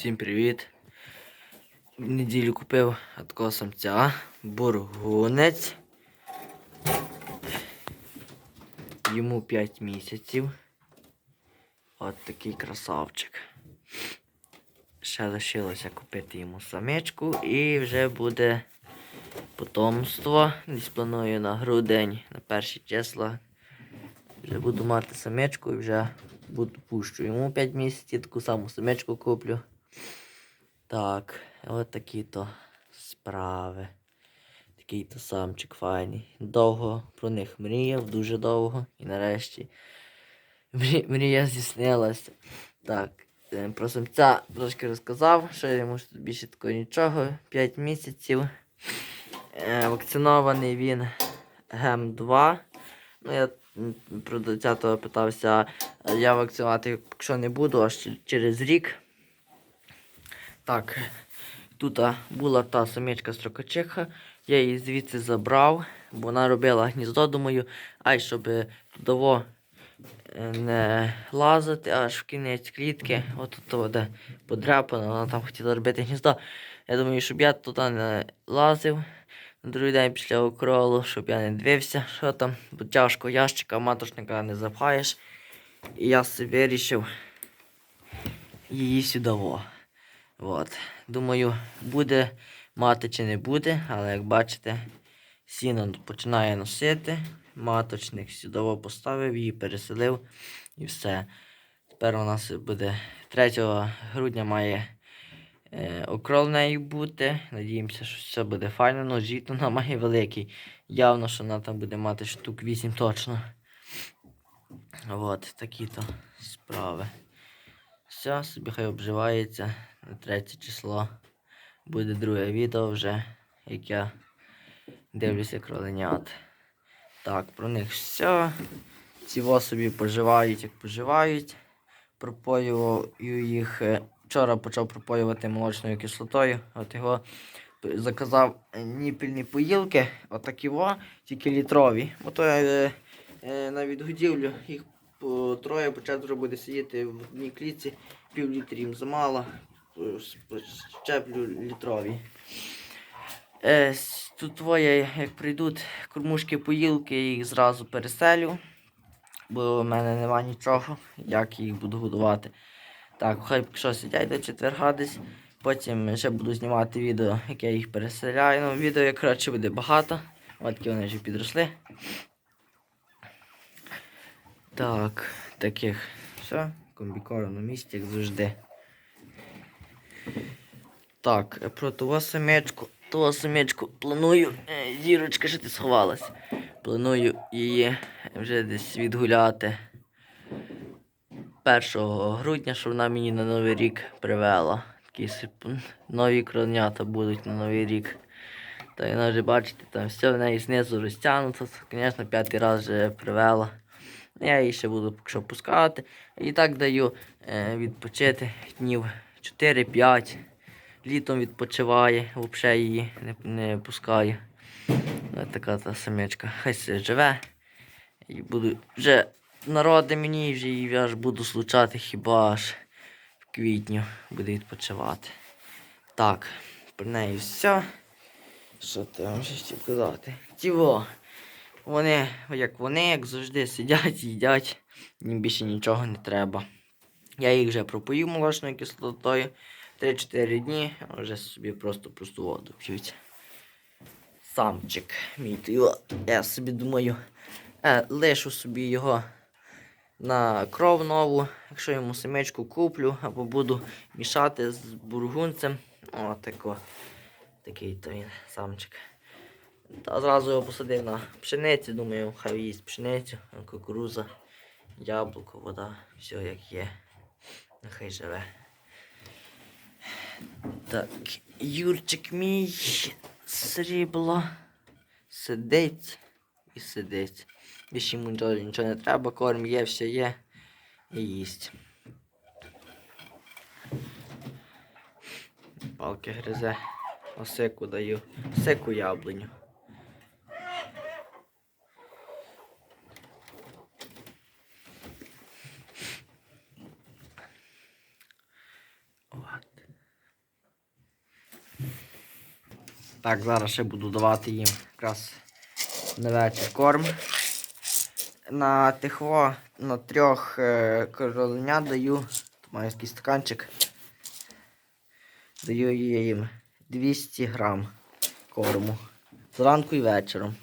Всім привіт. В неділю купив такого самця, бургунець. Йому 5 місяців. От такий красавчик. Ще лишилося купити йому самичку і вже буде потомство. Десь планую на грудень, на перші числа. Вже буду мати самичку і вже буду пущу. Йому 5 місяців, таку саму самичку куплю. Так, от такі то справи. Такий то самчик файний. Довго про них мріяв, дуже довго. І нарешті мрія здійснилася. Так, е, про самця трошки розказав, що йому більше такого нічого. 5 місяців. Е, Вакцинований він ГЕМ-2. Ну, я продавця того питався, я вакцинувати, якщо не буду, аж через рік. Так, тут була та самичка строкачиха, я її звідси забрав, бо вона робила гніздо, думаю, ай, щоб туди не лазити аж в кінець клітки, от тут де подряпано, вона там хотіла робити гніздо. Я думаю, щоб я туди не лазив. На другий день після окролу, щоб я не дивився, що там, бо тяжко ящика, матушника не запхаєш. І я собі вирішив її сюди. От. Думаю, буде мати чи не буде, але як бачите, сіно починає носити. Маточник сюди поставив, її переселив і все. Тепер у нас буде 3 грудня має е, окрол неї бути. Надіємося, що все буде файно. Ну, жіт вона має великий. Явно, що вона там буде мати штук 8 точно. От, такі то справи. Все, собі хай обживається на третє число. Буде друге відео вже, як я дивлюся кроленят. Так, про них все. Ці собі поживають, як поживають. Пропоюю їх. е, Вчора почав пропоювати молочною кислотою. От його заказав е, ніпільні поїлки, отакі во, тільки літрові. Бо то е, е, на відгодівлю їх по троє, по четверо буде сидіти в одній клітці, пів літри їм замало, щеплю літрові. Е, тут твоє, як прийдуть кормушки поїлки, я їх зразу переселю, бо в мене нема нічого, як їх буду годувати. Так, хай що сидять до четверга десь. Потім ще буду знімати відео, як я їх переселяю. Ну, відео, як коротше, буде багато. От такі вони вже підросли. Так, таких. Все, комбікорм на місці, як завжди. Так, про того самечку. Того самечку планую. е, Зірочка, що ти сховалась. Планую її вже десь відгуляти. 1 грудня, що вона мені на Новий рік привела. Такі нові кронята будуть на Новий рік. Та вона вже бачите, там все в неї знизу розтягнуто. Звісно, п'ятий раз вже привела. Я її ще буду пускати. І так даю е, відпочити днів 4-5. Літом відпочиває, взагалі її не, не пускаю. Ось така та самечка. Хай все живе. І буду вже народи мені вже її аж буду случати хіба аж в квітню буде відпочивати. Так, про неї все. Що ти вам ще хотів казати? Тіво. Вони, як вони, як завжди, сидять, їдять, їм більше нічого не треба. Я їх вже пропоїв молочною кислотою 3-4 дні, вже собі просто просту воду п'ють. Самчик мій його, я собі думаю, е, лишу собі його на кров нову, якщо йому семечку куплю, або буду мішати з бургунцем. О, тако. Такий то він самчик. Та зразу його посадив на пшеницю, думаю, хай їсть пшеницю, кукуруза, яблуко, вода, все як є. Нехай живе. Так, Юрчик мій срібло. Сидить і сидить. Більше йому нічого, нічого не треба, корм є, все є і їсть. Палки гризе, осику даю, осику яблуню. Так, зараз ще буду давати їм якраз на вечір корм. На тихво на трьох е, короленят даю, тут маю якийсь стаканчик. Даю їм 200 грам корму. Зранку і вечором.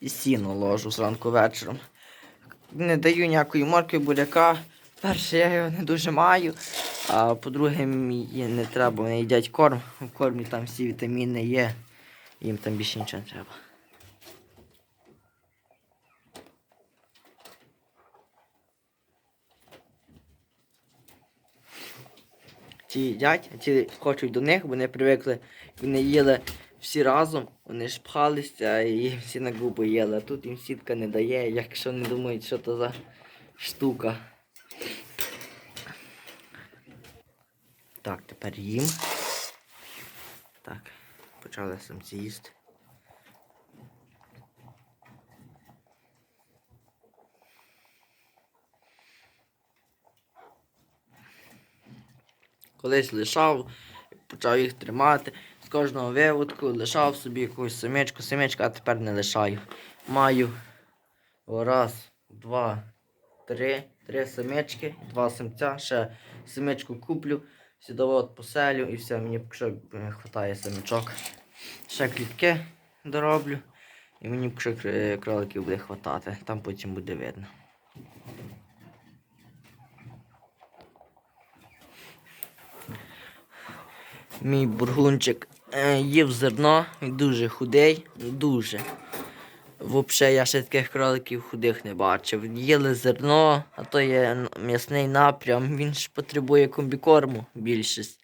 І сіно ложу зранку вечором. Не даю ніякої моркви буряка. Перше, я його не дуже маю. А по-друге, мені не треба, вони їдять корм. В кормі там всі вітаміни є. Їм там більше нічого не треба. Ті їдять, а ті хочуть до них, вони привикли, вони їли всі разом, вони ж пхалися і їм всі на губи їли. А тут їм сітка не дає, якщо не думають, що то за штука. Так, тепер їм. Так, почали самці їсти. Колись лишав, почав їх тримати. З кожного виводку лишав собі якусь самичку, самичку, а тепер не лишаю. Маю раз, два, три, три самички, два самця, ще самичку куплю, от поселю і все, мені поки що е, хватає самичок. Ще клітки дороблю. І мені поки кроликів буде хватати, там потім буде видно. Мій бургунчик е, їв зерно, він дуже худий, дуже. Взагалі я ще таких кроликів худих не бачив. Їли зерно, а то є м'ясний напрям, він ж потребує комбікорму більшість.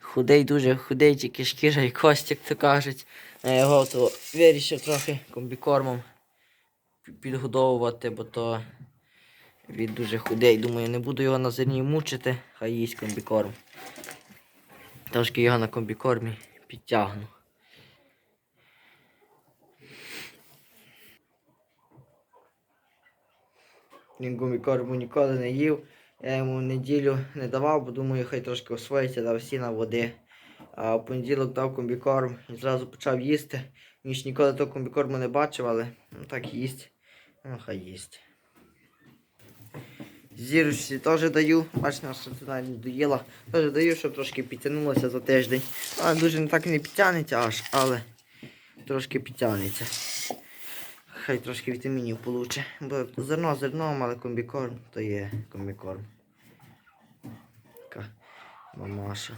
Худий, дуже худий, тільки шкіра і кость, як то кажуть. Я його то вирішив трохи комбікормом підгодовувати, бо то він дуже худий. Думаю, не буду його на зерні мучити, хай їсть комбікорм. Трошки його на комбікормі підтягну. Він комбікорму ніколи не їв. Я йому неділю не давав, бо думаю, хай трошки освоїться, дав сіна води. А в понеділок дав комбікорм і зразу почав їсти. Він ж ніколи того комбікорму не бачив, але ну, так їсть. Ну, хай їсть. Зірочці теж даю, бачите, не доїла. Теж даю, щоб трошки підтягнулося за тиждень. Але дуже не так не підтягнеться аж, але трошки підтягнеться. Хай трошки вітамінів получе. Бо зерно зерном, але комбікорм то є комбікорм. Така мамаша.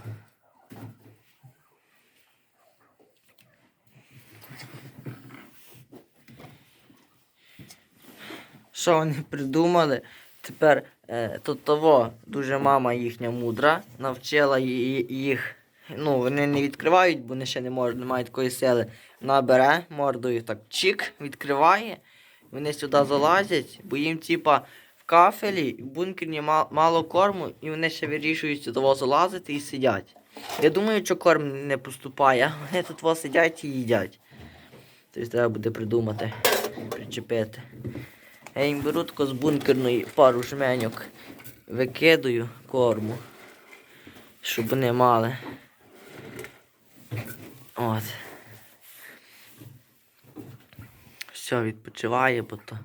Що вони придумали? Тепер е, то того дуже мама їхня мудра навчила їх. Ну, вони не відкривають, бо вони ще не можуть, не мають такої сили. Вона бере мордою так чик, відкриває. Вони сюди залазять, бо їм типа в кафелі, в бункері ма- мало корму, і вони ще вирішують сюди залазити і сидять. Я думаю, що корм не поступає, вони тут сидять і їдять. Тобто треба буде придумати, причепити. Я їм беру тако з бункерної пару жменьок, викидаю корму, щоб вони мали. От. Все відпочиває, бо то.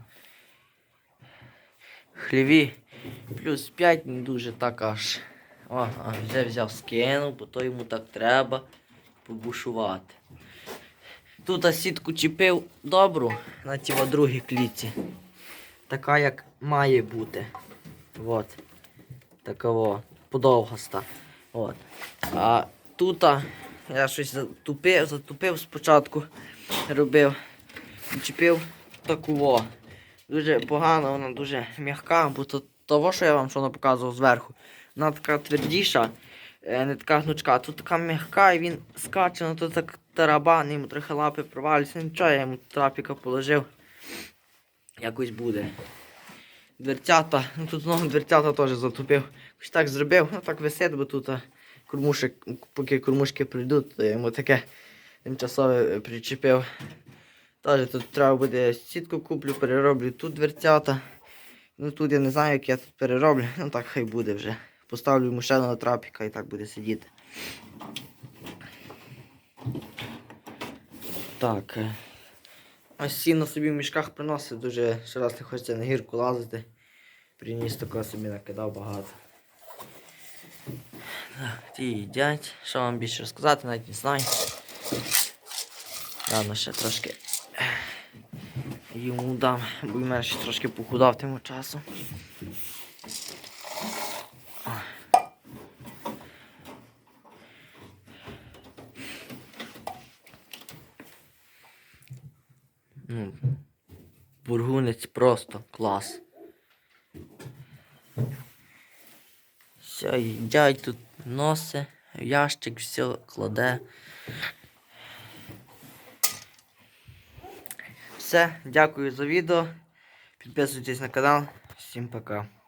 Хліві плюс 5 не дуже так аж. О, а вже взяв скинув, бо то йому так треба побушувати. Тут сітку чіпив добру на ті другій клітці. Така, як має бути. От. Такого. Подовгаста. От. А тут я щось затупив, затупив спочатку. Робив. Чіпив таку во. Дуже погано, вона дуже м'яка, бо то того, що я вам що показував зверху. Вона така твердіша, е, не така гнучка. Тут така м'яка і він скаче, ну то так тарабан, йому трохи лапи провалюються. Нічого, я йому трапіка положив. Якось буде. Дверцята, ну тут знову дверцята теж затупив. Ось так зробив, ну так висить, бо тут кормушек, поки кормушки прийдуть, то я йому таке тимчасове причепив. Теж тут треба буде сітку куплю, перероблю тут дверцята. Ну тут я не знаю, як я тут перероблю, ну так хай буде вже. Поставлю йому ще на трапіка і так буде сидіти. Так. Ось сіно собі в мішках приносить, дуже ще раз не хочеться на гірку лазити. Приніс такого собі накидав багато. Ті їдять. Що вам більше розказати, навіть не знаю. Ладно, ще трошки йому дам, бо він мене ще трошки похудав тим часом. Ну, бургунець просто клас. Все, їдять тут носи, ящик, все кладе. Все, дякую за відео. Підписуйтесь на канал. Всім пока.